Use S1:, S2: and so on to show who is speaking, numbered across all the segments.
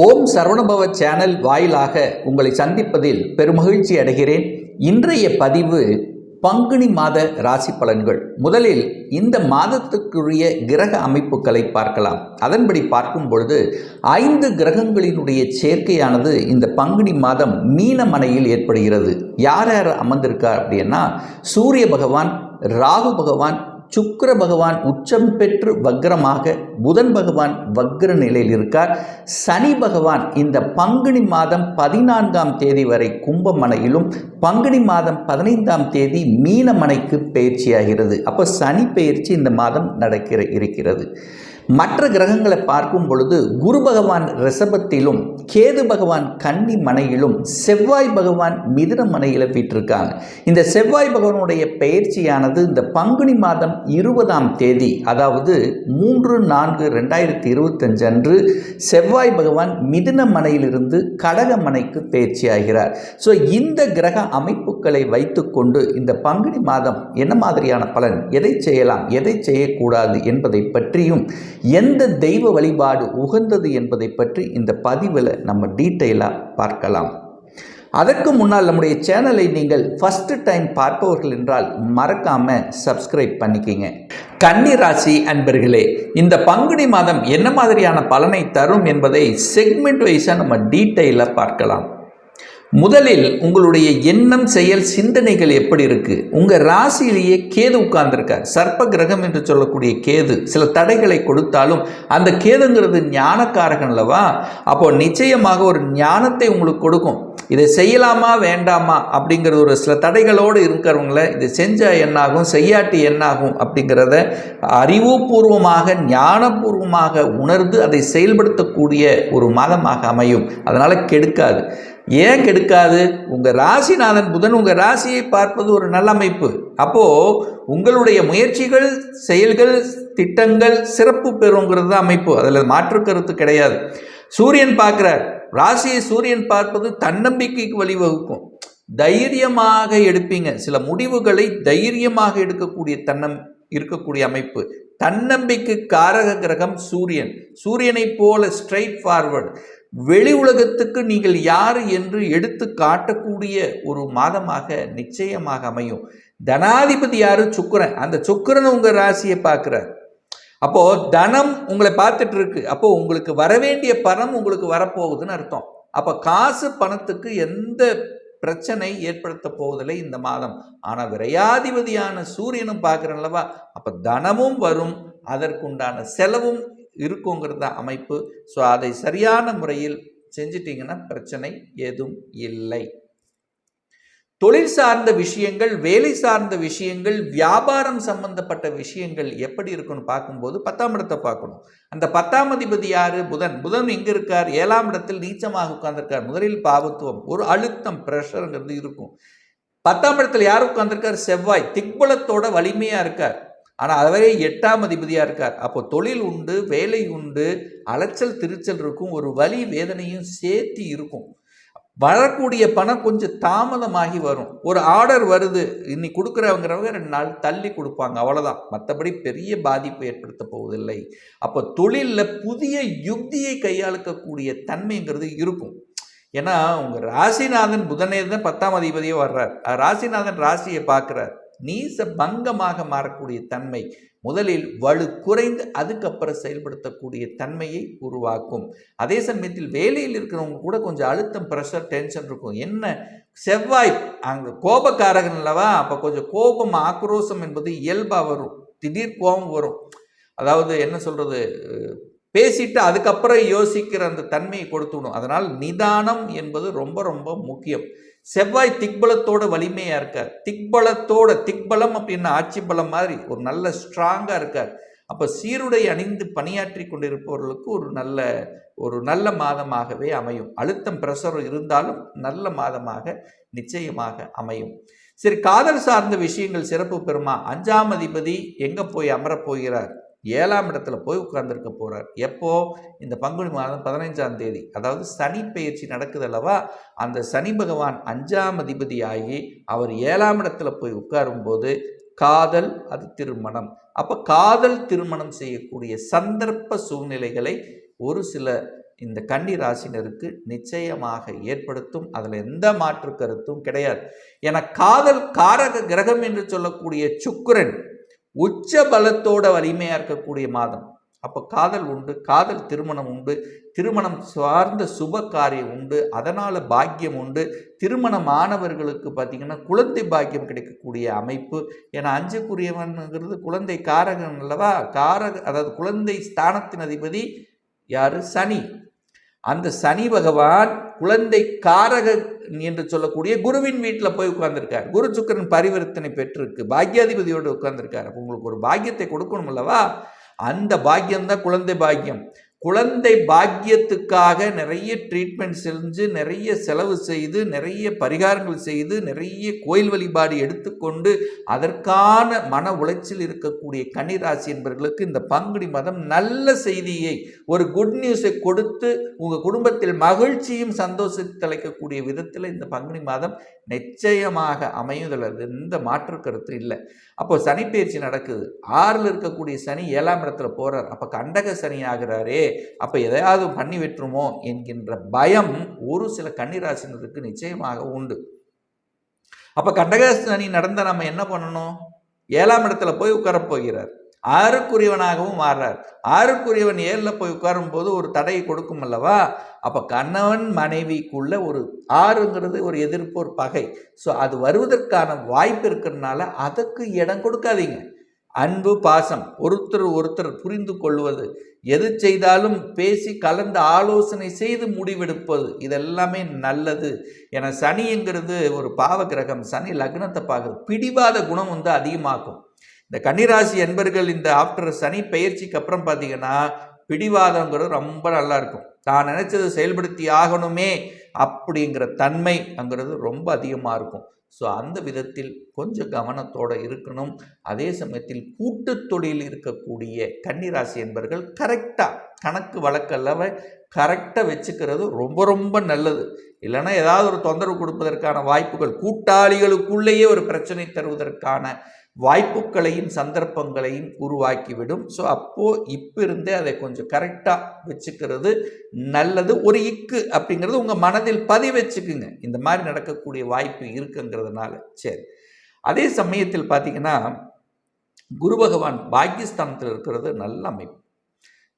S1: ஓம் Saravanabhava channel வாயிலாக உங்களை சந்திப்பதில் பெருமகிழ்ச்சி அடைகிறேன். இன்றைய பதிவு பங்குனி மாத ராசி பலன்கள். முதலில் இந்த மாதத்துக்குரிய கிரக அமைப்புகளை பார்க்கலாம். அதன்படி பார்க்கும் பொழுது ஐந்து கிரகங்களினுடைய சேர்க்கையானது இந்த பங்குனி மாதம் மீனமனையில் ஏற்படுகிறது. யார் யார் அமர்ந்திருக்கார் அப்படின்னா சூரிய பகவான் ராகு பகவான் சுக்கர பகவான் உச்சம் பெற்று வக்ரமாக புதன் பகவான் வக்ர நிலையில் இருக்கார். சனி பகவான் இந்த பங்குனி மாதம் பதினான்காம் தேதி வரை கும்பமனையிலும் பங்குனி மாதம் பதினைந்தாம் தேதி மீனமனைக்கு பயிற்சியாகிறது. அப்போ சனி பயிற்சி இந்த மாதம் நடக்கிற இருக்கிறது. மற்ற கிரகங்களை பார்க்கும் பொழுது குரு பகவான் ரிஷபத்திலும் கேது பகவான் கன்னி மனையிலும் செவ்வாய் பகவான் மிதுன மனையில் வீட்டிருக்காங்க இந்த செவ்வாய் பகவானுடைய பயிற்சியானது இந்த பங்குனி மாதம் இருபதாம் தேதி அதாவது மூன்று நான்கு ரெண்டாயிரத்தி இருபத்தஞ்சு அன்று செவ்வாய் பகவான் மிதுன மனையிலிருந்து கடக மனைக்கு பயிற்சியாகிறார் ஸோ இந்த கிரக அமைப்புகளை வைத்துக்கொண்டு இந்த பங்குனி மாதம் என்ன மாதிரியான பலன்? எதை செய்யலாம்? எதை செய்யக்கூடாது என்பதை பற்றியும் எந்த தெய்வ வழிபாடு உகந்தது என்பதை பற்றி இந்த பதிவில் நம்ம டீட்டெயிலாக பார்க்கலாம். அதற்கு முன்னால் நம்முடைய சேனலை நீங்கள் ஃபஸ்ட்டு டைம் பார்ப்பவர்கள் என்றால் மறக்காமல் சப்ஸ்கிரைப் பண்ணிக்கிங்க. கன்னி ராசி அன்பர்களே இந்த பங்குனி மாதம் என்ன மாதிரியான பலனை தரும் என்பதை செக்மெண்ட் வைஸாக நம்ம டீட்டெயிலாக பார்க்கலாம். முதலில் உங்களுடைய எண்ணம் செயல் சிந்தனைகள் எப்படி இருக்குது உங்கள் ராசியிலேயே கேது உட்கார்ந்துருக்கார். சர்ப்ப கிரகம் என்று சொல்லக்கூடிய கேது சில தடைகளை கொடுத்தாலும் அந்த கேதுங்கிறது ஞானக்காரகன் அல்லவா? அப்போ நிச்சயமாக ஒரு ஞானத்தை உங்களுக்கு கொடுக்கும். இதை செய்யலாமா வேண்டாமா அப்படிங்கிறது ஒரு சில தடைகளோடு இருக்கிறவங்கள இதை செஞ்சால் என்னாகும் செய்யாட்டி என்னாகும் அப்படிங்கிறத அறிவுபூர்வமாக ஞானபூர்வமாக உணர்ந்து அதை செயல்படுத்தக்கூடிய ஒரு மாதமாக அமையும். அதனால் கெடுக்காது. ஏன் கெடுக்காது? உங்கள் ராசிநாதன் புதன் உங்கள் ராசியை பார்ப்பது ஒரு நல்ல அமைப்பு. அப்போது உங்களுடைய முயற்சிகள் செயல்கள் திட்டங்கள் சிறப்பு பெறுங்கிறது தான் அமைப்பு. அதில் மாற்று கருத்து கிடையாது. சூரியன் பார்க்குறார். ராசியை சூரியன் பார்ப்பது தன்னம்பிக்கைக்கு வழிவகுக்கும். தைரியமாக எடுப்பீங்க. சில முடிவுகளை தைரியமாக எடுக்கக்கூடிய தன்னம் இருக்கக்கூடிய அமைப்பு. தன்னம்பிக்கை காரக கிரகம் சூரியன். சூரியனைப் போல ஸ்ட்ரைட் ஃபார்வர்டு வெளி உலகத்துக்கு நீங்கள் யார் என்று எடுத்து காட்டக்கூடிய ஒரு மாதமாக நிச்சயமாக அமையும். தனாதிபதி யாரு? சுக்கரன். அந்த சுக்கரன் உங்கள் ராசியை பார்க்குறார். அப்போ தனம் உங்களை பார்த்துட்டு இருக்கு. அப்போ உங்களுக்கு வரவேண்டிய பணம் உங்களுக்கு வரப்போகுதுன்னு அர்த்தம். அப்போ காசு பணத்துக்கு எந்த பிரச்சனை ஏற்படுத்த போவதில்லை இந்த மாதம். ஆனால் விரையாதிபதியான சூரியனும் பார்க்குறேன்லவா அப்போ தனமும் வரும். அதற்குண்டான செலவும் இருக்குங்கிறது தான் அமைப்பு. ஸோ அதை சரியான முறையில் செஞ்சிட்டிங்கன்னா பிரச்சனை எதுவும் இல்லை. தொழில் சார்ந்த விஷயங்கள் வேலை சார்ந்த விஷயங்கள் வியாபாரம் சம்பந்தப்பட்ட விஷயங்கள் எப்படி இருக்குன்னு பார்க்கும்போது பத்தாம் இடத்தை பார்க்கணும். அந்த பத்தாம் அதிபதி யார்? புதன். புதன் எங்கே இருக்கார்? ஏழாம் இடத்தில் நீச்சமாக உட்கார்ந்துருக்கார். முதலில் பாவத்துவம் ஒரு அழுத்தம் ப்ரெஷருங்கிறது இருக்கும். பத்தாம் இடத்தில் யார் உட்கார்ந்திருக்கார்? செவ்வாய். திக்பலத்தோட வலிமையாக இருக்கார். ஆனால் அதுவரை எட்டாம் அதிபதியாக இருக்கார். அப்போ தொழில் உண்டு வேலை உண்டு அலைச்சல் திருச்சல் இருக்கும் ஒரு வலி வேதனையும் சேர்த்து இருக்கும். வரக்கூடிய பணம் கொஞ்சம் தாமதமாகி வரும். ஒரு ஆர்டர் வருது இன்னைக்கு கொடுக்குறவங்கிறவங்க ரெண்டு நாள் தள்ளி கொடுப்பாங்க அவ்வளோதான் மற்றபடி பெரிய பாதிப்பு ஏற்படுத்த போவதில்லை. அப்போ தொழிலில் புதிய யுக்தியை கையாளுக்கக்கூடிய தன்மைங்கிறது இருக்கும். ஏன்னா உங்கள் ராசிநாதன் புதனே தான் பத்தாம் அதிபதியே வர்றார். ராசிநாதன் ராசியை பார்க்குறார். நீச பங்கமாக மாறக்கூடிய தன்மை முதலில் வலு குறைந்து அதுக்கப்புறம் செயல்படுத்தக்கூடிய தன்மையை உருவாக்கும். அதே சமயத்தில் வேலையில் இருக்கிறவங்க கூட கொஞ்சம் அழுத்தம் ப்ரெஷர் டென்ஷன் இருக்கும். என்ன? செவ்வாய் அங்கே கோபக்காரகன் அல்லவா? அப்போ கொஞ்சம் கோபம் ஆக்ரோஷம் என்பது இயல்பாக வரும். திடீர் கோபம் வரும். அதாவது என்ன சொல்கிறது பேசிட்டு அதுக்கப்புறம் யோசிக்கிற அந்த தன்மையை கொடுத்து விடும். அதனால் நிதானம் என்பது ரொம்ப ரொம்ப முக்கியம். செவ்வாய் திக்பலத்தோட வலிமையாக இருக்கார். திக்பலத்தோட திக்பலம் அப்படின்னா ஆட்சி பலம் மாதிரி ஒரு நல்ல ஸ்ட்ராங்காக இருக்கார். அப்போ சீருடை அணிந்து பணியாற்றி கொண்டிருப்பவர்களுக்கு ஒரு நல்ல ஒரு நல்ல மாதமாகவே அமையும். அழுத்தம் பிரஷர் இருந்தாலும் நல்ல மாதமாக நிச்சயமாக அமையும். சரி காதல் சார்ந்த விஷயங்கள் சிறப்பு பெறுமா? அஞ்சாம் அதிபதி எங்கே போய் அமரப் போகிறார்? ஏழாம் இடத்துல போய் உட்கார்ந்துருக்க போகிறார் எப்போ? இந்த பங்குனி மாதம் பதினைஞ்சாம் தேதி. அதாவது சனி பயிற்சி நடக்குது அல்லவா? அந்த சனி பகவான் அஞ்சாம் அதிபதி ஆகி அவர் ஏழாம் இடத்துல போய் உட்காரும்போது காதல் அது திருமணம். அப்போ காதல் திருமணம் செய்யக்கூடிய சந்தர்ப்ப சூழ்நிலைகளை ஒரு சில இந்த கன்னி ராசினருக்கு நிச்சயமாக ஏற்படுத்தும். அதில் எந்த மாற்று கருத்தும் கிடையாது. என காதல் காரக கிரகம் என்று சொல்லக்கூடிய சுக்கரன் உச்ச பலத்தோட வலிமையாக இருக்கக்கூடிய மாதம். அப்போ காதல் உண்டு காதல் திருமணம் உண்டு திருமணம் சார்ந்த சுப காரியம் உண்டு அதனால் பாக்கியம் உண்டு. திருமணமானவர்களுக்கு பார்த்திங்கன்னா குழந்தை பாக்கியம் கிடைக்கக்கூடிய அமைப்பு. ஏன்னா அஞ்சுக்குரியவனுங்கிறது குழந்தை காரகன் அல்லவா? காரக அதாவது குழந்தை ஸ்தானத்தின் அதிபதி யார்? சனி. அந்த சனி பகவான் குழந்தை காரக என்று சொல்லக்கூடிய குருவின் வீட்டில் போய் உட்கார்ந்துருக்கார். குரு சுக்கரன் பரிவர்த்தனை பெற்றிருக்கு. பாக்யாதிபதியோடு உட்கார்ந்துருக்கார். அப்போ உங்களுக்கு ஒரு பாக்கியத்தை கொடுக்கணும் அல்லவா? அந்த பாக்கியம் தான் குழந்தை பாக்கியம். குழந்தை பாக்கியத்துக்காக நிறைய ட்ரீட்மெண்ட் செஞ்சு நிறைய செலவு செய்து நிறைய பரிகாரங்கள் செய்து நிறைய கோயில் வழிபாடு எடுத்துக்கொண்டு அதற்கான மன உளைச்சல் இருக்கக்கூடிய கன்னிராசி என்பவர்களுக்கு இந்த பங்குனி மதம் நல்ல செய்தியை ஒரு குட் நியூஸை கொடுத்து உங்கள் குடும்பத்தில் மகிழ்ச்சியும் சந்தோஷத்தை தலைக்கக்கூடிய விதத்தில் இந்த பங்குனி மாதம் நிச்சயமாக அமையுதல் எந்த மாற்று கருத்து இல்லை. அப்போ சனி பயிற்சி நடக்குது. ஆறில் இருக்கக்கூடிய சனி ஏழாம் இடத்துல போகிறார் அப்போ கண்டக சனி ஆகிறாரே. அப்போ எதையாவது பண்ணி விட்டுருமோ என்கின்ற பயம் ஒரு சில கன்னிராசினருக்கு நிச்சயமாக உண்டு. அப்போ கண்டக சனி நடந்த நம்ம என்ன பண்ணணும்? ஏழாம் இடத்துல போய் உட்கார போகிறார். ஆறுக்குரியவனாகவும் மாறுறார். ஆறுக்குரியவன் ஏழில் போய் உட்காரும் போது ஒரு தடையை கொடுக்கும் அல்லவா? அப்போ கணவன் மனைவிக்குள்ள ஒரு ஆறுங்கிறது ஒரு எதிர்ப்பு ஒரு பகை. ஸோ அது வருவதற்கான வாய்ப்பு இருக்கிறதுனால அதுக்கு இடம் கொடுக்காதீங்க. அன்பு பாசம் ஒருத்தர் ஒருத்தர் புரிந்து கொள்வது எது செய்தாலும் பேசி கலந்து ஆலோசனை செய்து முடிவெடுப்பது இதெல்லாமே நல்லது. என சனிங்கிறது ஒரு பாவ கிரகம். சனி லக்னத்தை பார்க்குறது பிடிவாத குணம் வந்து அதிகமாக்கும். இந்த கன்னிராசி என்பர்கள் இந்த ஆஃப்டர் சனி பயிற்சிக்கு அப்புறம் பார்த்தீங்கன்னா பிடிவாதங்கிறது ரொம்ப நல்லா இருக்கும். தான் நினைச்சதை செயல்படுத்தி ஆகணுமே அப்படிங்கிற தன்மை அங்கிறது ரொம்ப அதிகமாக இருக்கும். ஸோ அந்த விதத்தில் கொஞ்சம் கவனத்தோடு இருக்கணும். அதே சமயத்தில் கூட்டுத் தொழில் இருக்கக்கூடிய கன்னிராசி என்பர்கள் கரெக்டாக கணக்கு வழக்கல்லவை கரெக்டாக வச்சுக்கிறது ரொம்ப ரொம்ப நல்லது. இல்லைன்னா ஏதாவது ஒரு தொந்தரவு கொடுப்பதற்கான வாய்ப்புகள் கூட்டாளிகளுக்குள்ளேயே ஒரு பிரச்சனை தருவதற்கான வாய்ப்புகளையும் சந்தர்ப்பங்களையும் உருவாக்கிவிடும். ஸோ அப்போது இப்போ இருந்தே அதை கொஞ்சம் கரெக்டாக வச்சுக்கிறது நல்லது. ஒரு இக்கு அப்படிங்கிறது உங்கள் மனதில் பதிவு வச்சுக்குங்க. இந்த மாதிரி நடக்கக்கூடிய வாய்ப்பு இருக்குங்கிறதுனால. சரி. அதே சமயத்தில் பார்த்தீங்கன்னா குரு பகவான் பாக்கியஸ்தானத்தில் இருக்கிறது நல்ல அமைப்பு.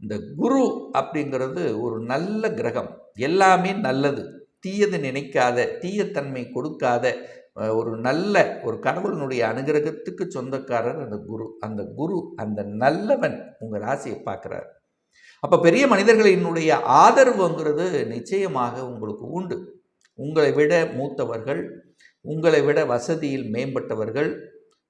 S1: இந்த குரு அப்படிங்கிறது ஒரு நல்ல கிரகம். எல்லாமே நல்லது. தீயது நினைக்காத தீயத்தன்மை கொடுக்காத ஒரு நல்ல ஒரு கடவுளினுடைய அனுகிரகத்துக்கு சொந்தக்காரர் அந்த குரு. அந்த குரு அந்த நல்லவன் உங்கள் ராசியை பார்க்குறார். அப்போ பெரிய மனிதர்களினுடைய ஆதரவுங்கிறது நிச்சயமாக உங்களுக்கு உண்டு. உங்களை விட மூத்தவர்கள் உங்களை விட வசதியில் மேம்பட்டவர்கள்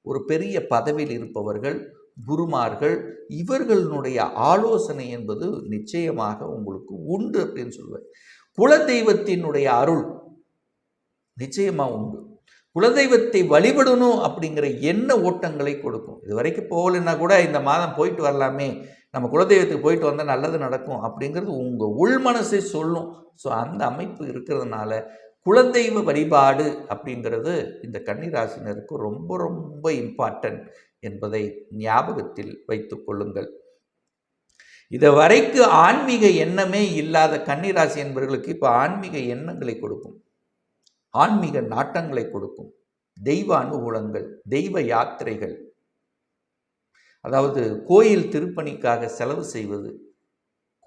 S1: ஒரு பெரிய பதவியில் இருப்பவர்கள் குருமார்கள் இவர்களுடைய ஆலோசனை என்பது நிச்சயமாக உங்களுக்கு உண்டு அப்படின்னு சொல்லுவேன். குலதெய்வத்தினுடைய அருள் நிச்சயமாக உண்டு. குலதெய்வத்தை வழிபடணும் அப்படிங்கிற என்ன ஓட்டங்களை கொடுக்கும். இது வரைக்கும் போகலைன்னா கூட இந்த மாதம் போயிட்டு வரலாமே நம்ம குலதெய்வத்துக்கு போயிட்டு வந்தால் நல்லது நடக்கும் அப்படிங்கிறது உங்கள் உள் மனசை சொல்லும். ஸோ அந்த அமைப்பு இருக்கிறதுனால குலதெய்வ வழிபாடு அப்படிங்கிறது இந்த கன்னிராசினருக்கு ரொம்ப ரொம்ப இம்பார்ட்டன்ட் என்பதை ஞாபகத்தில் வைத்து கொள்ளுங்கள். இதுவரைக்கு ஆன்மீக எண்ணமே இல்லாத கன்னிராசி என்பவர்களுக்கு இப்போ ஆன்மீக எண்ணங்களை கொடுக்கும். ஆன்மீக நாட்டங்களை கொடுக்கும். தெய்வ அனுகூலங்கள் தெய்வ யாத்திரைகள். அதாவது கோயில் திருப்பணிக்காக செலவு செய்வது.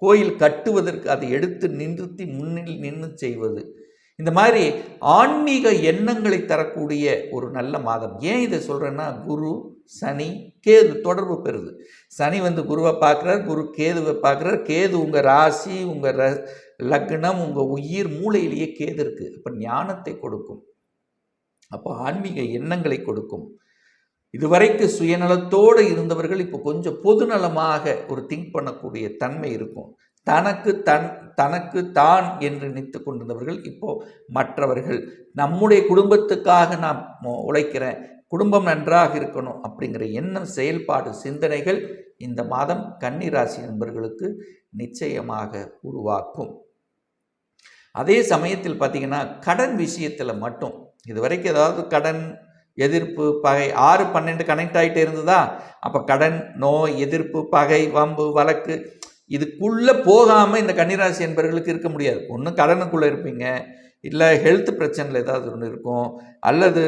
S1: கோயில் கட்டுவதற்கு அதை எடுத்து நின்றுத்தி முன்னில் நின்று செய்வது. இந்த மாதிரி ஆன்மீக எண்ணங்களை தரக்கூடிய ஒரு நல்ல மாதம். ஏன் இதை சொல்கிறேன்னா குரு சனி கேது தொடர்பு பெறுது. சனி வந்து குருவை பார்க்குறார் குரு கேதுவை பார்க்குறார். கேது உங்கள் ராசி உங்கள் ர லக்னம் உங்கள் உயிர் மூளையிலேயே கேது இருக்குது அப்போ ஞானத்தை கொடுக்கும். அப்போ ஆன்மீக எண்ணங்களை கொடுக்கும். இதுவரைக்கு சுயநலத்தோடு இருந்தவர்கள் இப்போ கொஞ்சம் பொதுநலமாக ஒரு திங்க் பண்ணக்கூடிய தன்மை இருக்கும். தனக்கு தன் தனக்கு தான் என்று நினைத்து கொண்டிருந்தவர்கள் இப்போ மற்றவர்கள். நம்முடைய குடும்பத்துக்காக நான் உழைக்கிறேன் குடும்பம் நன்றாக இருக்கணும் அப்படிங்கிற எண்ணம் செயல்பாடு சிந்தனைகள் இந்த மாதம் கன்னிராசி நண்பர்களுக்கு நிச்சயமாக உருவாக்கும். அதே சமயத்தில் பார்த்தீங்கன்னா கடன் விஷயத்தில் மட்டும் இது வரைக்கும் ஏதாவது கடன் எதிர்ப்பு பகை ஆறு பன்னெண்டு கனெக்ட் ஆகிட்டே இருந்ததா? அப்போ கடன் நோய் எதிர்ப்பு பகை வம்பு வழக்கு இதுக்குள்ளே போகாமல் இந்த கன்னிராசி என்பவர்களுக்கு இருக்க முடியாது. ஒன்று கடனுக்குள்ளே இருப்பீங்க. இல்லை ஹெல்த் பிரச்சனையில் ஏதாவது ஒன்று இருக்கும். அல்லது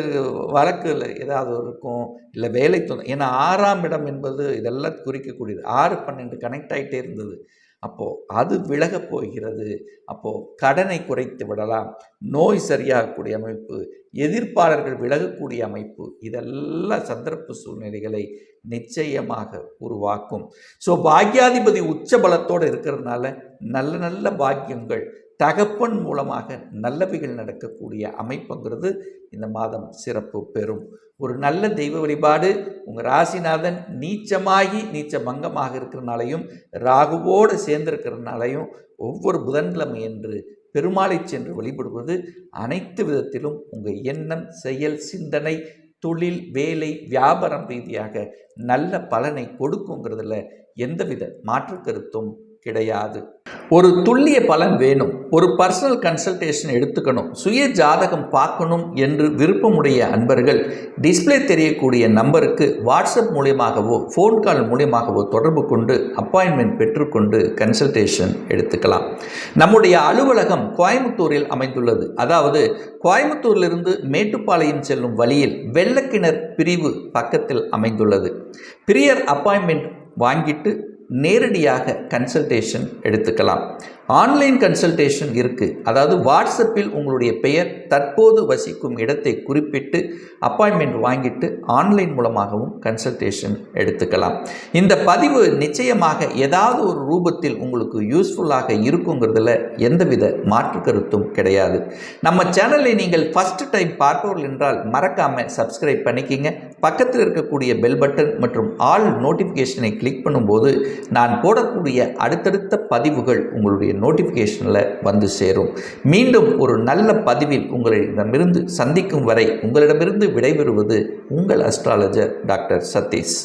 S1: வழக்கில் ஏதாவது இருக்கும். இல்லை வேலை தோணும் ஏன்னா ஆறாம் இடம் என்பது இதெல்லாம் குறிக்கக்கூடியது. ஆறு பன்னெண்டு கனெக்ட் ஆகிட்டே இருந்தது. அப்போது அது விலகப் போகிறது. அப்போது கடனை குறைத்து விடலாம். நோய் சரியாகக்கூடிய அமைப்பு எதிர்ப்பாளர்கள் விலகக்கூடிய அமைப்பு. இதெல்லாம் சந்தர்ப்ப சூழ்நிலைகளை நிச்சயமாக உருவாக்கும். ஸோ பாக்யாதிபதி உச்ச பலத்தோடு இருக்கிறதுனால நல்ல நல்ல பாக்கியங்கள் தகப்பன் மூலமாக நல்லவைகள் நடக்கக்கூடிய அமைப்புங்கிறது இந்த மாதம் சிறப்பு பெறும். ஒரு நல்ல தெய்வ வழிபாடு உங்கள் ராசிநாதன் நீச்சமாகி நீச்ச பங்கமாக இருக்கிறனாலையும் ராகுவோடு சேர்ந்திருக்கிறனாலையும் ஒவ்வொரு புதன்கிழமை என்று பெருமாளை சென்று வழிபடுவது அனைத்து விதத்திலும் உங்கள் எண்ணம் செயல் சிந்தனை தொழில் வேலை வியாபாரம் ரீதியாக நல்ல பலனை கொடுக்குங்கிறதுல எந்தவித மாற்று கருத்தும் கிடையாது. ஒரு துல்லிய பலன் வேணும். ஒரு பர்சனல் கன்சல்டேஷன் எடுத்துக்கணும். சுய ஜாதகம் பார்க்கணும் என்று விருப்பமுடைய அன்பர்கள் டிஸ்ப்ளே தெரியக்கூடிய நம்பருக்கு வாட்ஸ்அப் மூலியமாகவோ ஃபோன் கால் மூலியமாகவோ தொடர்பு கொண்டு அப்பாயின்மெண்ட் பெற்றுக்கொண்டு கன்சல்டேஷன் எடுத்துக்கலாம். நம்முடைய அலுவலகம் கோயம்புத்தூரில் அமைந்துள்ளது. அதாவது கோயம்புத்தூரிலிருந்து மேட்டுப்பாளையம் செல்லும் வழியில் வெள்ளக்கிணர் பிரிவு பக்கத்தில் அமைந்துள்ளது. பிரியர் அப்பாயின்மெண்ட் வாங்கிட்டு நேரடியாக கன்சல்டேஷன் எடுத்துக்கலாம். ஆன்லைன் கன்சல்டேஷன் இருக்குது அதாவது வாட்ஸ்அப்பில் உங்களுடைய பெயர் தற்போது வசிக்கும் இடத்தை குறிப்பிட்டு அப்பாயின்மெண்ட் வாங்கிட்டு ஆன்லைன் மூலமாகவும் கன்சல்டேஷன் எடுத்துக்கலாம். இந்த பதிவு நிச்சயமாக ஏதாவது ஒரு ரூபத்தில் உங்களுக்கு யூஸ்ஃபுல்லாக இருக்குங்கிறதுல எந்தவித மாற்று கருத்தும் கிடையாது. நம்ம சேனலை நீங்கள் ஃபஸ்ட் டைம் பார்ப்பவர்கள் என்றால் மறக்காமல் சப்ஸ்கிரைப் பண்ணிக்கிங்க. பக்கத்தில் இருக்கக்கூடிய பெல் பட்டன் மற்றும் ஆல் நோட்டிஃபிகேஷனை கிளிக் பண்ணும்போது நான் போடக்கூடிய அடுத்தடுத்த பதிவுகள் உங்களுடைய நோட்டிஃபிகேஷனில் வந்து சேரும். மீண்டும் ஒரு நல்ல பதிவில் உங்களிடமிருந்து சந்திக்கும் வரை உங்களிடமிருந்து விடைபெறுவது உங்கள் அஸ்ட்ராலஜர் டாக்டர் சதீஷ்.